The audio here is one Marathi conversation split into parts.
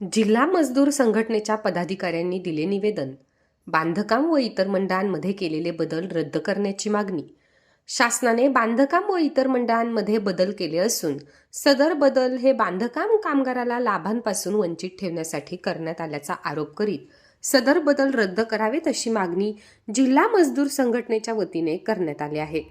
जिल्हा मजदूर संघटनेच्या पदाधिकाऱ्यांनी दिले निवेदन. बांधकाम व इतर मंडळांमध्ये केलेले बदल रद्द करण्याची मागणी. शासनाने बांधकाम व इतर मंडळांमध्ये बदल केले असून सदर बदल हे बांधकाम कामगाराला लाभांपासून वंचित ठेवण्यासाठी करण्यात आल्याचा आरोप करीत सदर बदल रद्द करावेत अशी मागणी जिल्हा मजदूर संघटनेच्या वतीने करण्यात आली आहे.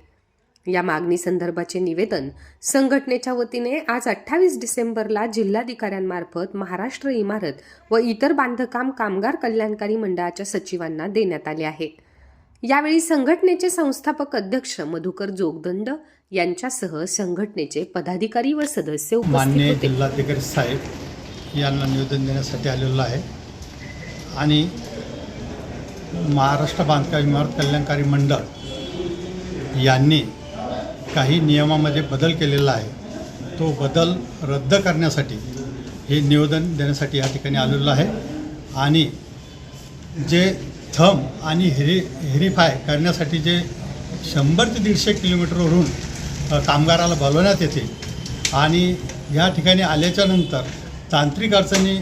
या मागणी संदर्भाचे निवेदन संघटनेच्या वतीने आज अठ्ठावीस डिसेंबरला जिल्हाधिकाऱ्यांमार्फत महाराष्ट्र इमारत व इतर बांधकाम कामगार कल्याणकारी मंडळाच्या सचिवांना देण्यात आले आहे. यावेळी संघटनेचे संस्थापक अध्यक्ष मधुकर जोगदंड यांच्यासह संघटनेचे पदाधिकारी व सदस्य होते. जिल्हाधिकारी साहेब यांना निवेदन देण्यासाठी आलेलो आहे. आणि महाराष्ट्र बांधकाम इमारत कल्याणकारी मंडळ यांनी काही नियमामध्ये बदल केलेला आहे तो बदल रद्द करण्यासाठी हे निवेदन देण्यासाठी या ठिकाणी आलेलो आहे. आणि जे थम आणि हेरी हेरिफाय करण्यासाठी जे शंभर ते दीडशे किलोमीटरवरून कामगाराला बोलवण्यात येते आणि या ठिकाणी आल्याच्यानंतर तांत्रिक अडचणी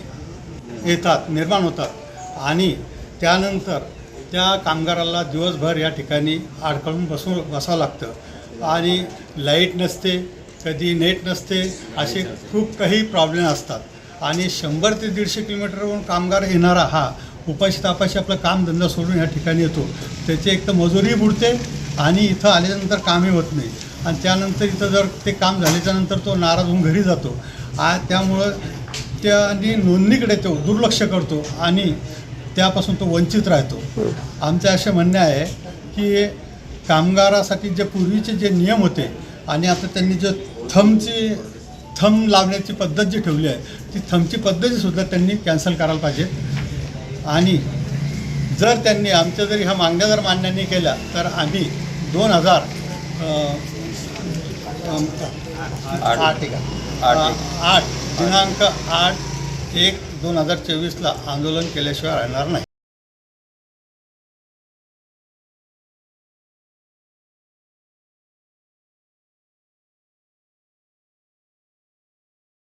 येतात निर्माण होतात आणि त्यानंतर त्या कामगाराला दिवसभर या ठिकाणी अडकळून बसून बसावं लागतं. आणि लाइट नसते कधी नेट नसते असे खूप काही प्रॉब्लेम असतात. आणि शंभर ते दीडशे किलोमीटरवरून कामगार येणारा हा उपाशी तापाशी आपलं कामधंदा सोडून या ठिकाणी येतो. त्याची एक तर मजुरी बुडते आणि इथं आल्यानंतर कामही होत नाही. आणि त्यानंतर इथं जर ते काम झाल्याच्यानंतर तो नाराज होऊन घरी जातो. आ त्यामुळं त्यानी नोंदणीकडे तो दुर्लक्ष करतो आणि त्यापासून तो वंचित राहतो. आमचं असे म्हणणे आहे की कामगारासाठी जे पूर्वीचे जे नियम होते आणि आता त्यांनी जे थमची थम लावण्याची पद्धत जी ठेवली आहे ती थमची पद्धतीसुद्धा त्यांनी कॅन्सल करायला पाहिजे. आणि जर त्यांनी आमच्या जरी ह्या मागण्या जर मान्य नाही केल्या तर आम्ही दोन हजार आठ. आठ. दिनांक आठ एक दोन हजार चोवीसला आंदोलन केल्याशिवाय राहणार नाही.